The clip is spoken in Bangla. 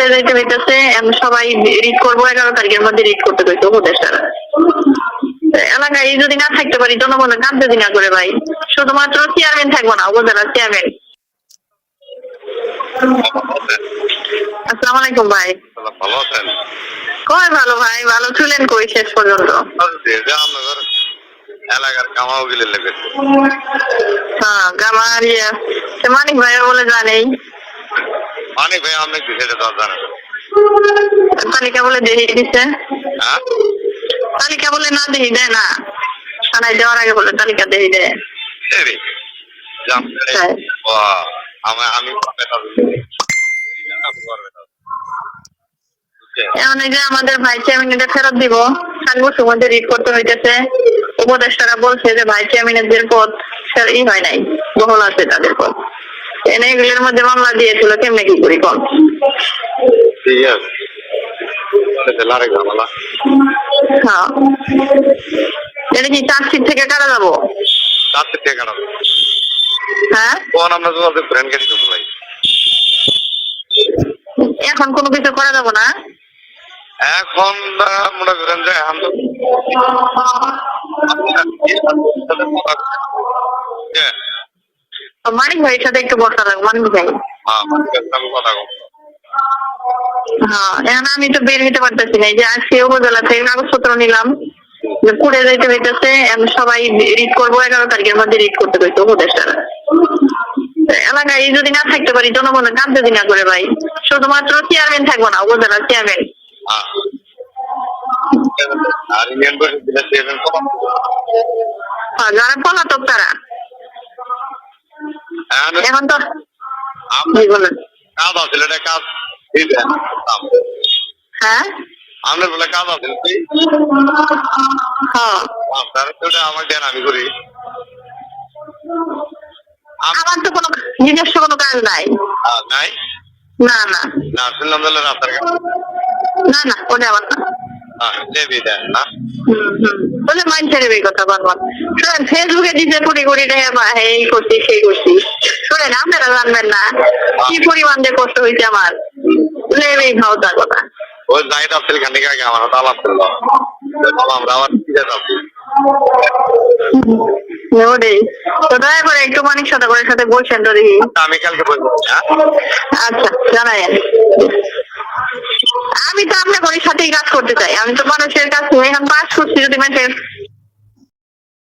যে যাইতে হইতেছে সবাই রিড করব এগারো তারিখের মধ্যে রিড করতে হইতো উপদেষ্টারা এলাকায় যদি না থাকতে পারি জনগণের কাঁদতে দিনা করে ভাই। শুধুমাত্র চেয়ারম্যান থাকব না উপজেলার চেয়ারম্যান আসসালামু আলাইকুম ভাই। ভালো আছেন? কয় ভালো ভাই ভালো ছিলেন কই শেষ পর্যন্ত? এলাকার কামাও গেলে লেগে হ্যাঁ আমার ইয়ে মানিক ভাই বলে জানেই। ভাই অনেক এটা তো আর তালিকা বলে দেখিয়ে দিছে। হ্যাঁ? তালিকা বলে না দেহি দেয় না। থানায় দেওয়ার আগে বলে তালিকা দেয় হ্যাঁ। আমি আমি এখন এই যে আমাদের ভাই চেয়ারম্যান ফেরত দিব সাত বছর মধ্যে রিড করতে হইতেছে। উপদেষ্টারা বলছে যে ভাই চেয়ারম্যানের পদ ই হয় নাই বহল আছে তাদের পদ এনে এগুলোর মধ্যে মামলা দিয়েছিল কেমনে কি করি কম হ্যাঁ। এটা কি চার্জশিট থেকে কারা যাব? তার থেকে হ্যাঁ? কোন আমরা ভাই এখন কোনো কিছু করা যাব না? এখন মনে করেন যে এখন হ্যাঁ। তো মানিক ভাইয়ের সাথে একটু বসা লাগবে মানিক ভাই। হ্যাঁ কথা হ্যাঁ এখন আমি তো বের হইতে পারতেছি না এই যে আজকে উপজেলা থেকে কাগজপত্র নিলাম যে পুড়ে যাইতে হইতেছে সবাই রিড করব এগারো তারিখের মধ্যে রিড করতে হইতো উপদেষ্টারা। এলাকায় যদি না থাকতে পারি জনগণের কাঁদতে দিনা করে ভাই শুধুমাত্র চেয়ারম্যান থাকব না উপজেলার চেয়ারম্যান হ্যাঁ যারা পলাতক তারা। এখন তো বলেন। কাজ আছে এটা কাজ হ্যাঁ? আপনার বলে কাজ হ্যাঁ। আপনার তো ওটা আমার দেন আমি করি। আম- আমার তো কোনো নিজস্ব কোনো কাজ নাই। নাই? না না। না শুনলাম তাহলে না ওটা আমার হ্যাঁ। বলে কথা বারবার ফেসবুকে দিছে কুড়ি কুড়ি টাকা বা এই করছি সেই করছি। শুনেন আপনারা জানবেন না। কি পরিমাণ যে কষ্ট হয়েছে আমার। লেবেই ভাও তার কথা ওই জাহিদ আফসেল খানিক আগে আমার আলাপ করল। আমরা আবার দয়া করে একটু মানিক সাথে বলছেন তো দেখি। আমি কালকে বলব হ্যাঁ? আচ্ছা জানায়েন আমি তো আপনার সাথেই কাজ করতে চাই। আমি তো মানুষের কাছে এখন পাস করছি যদি মানুষের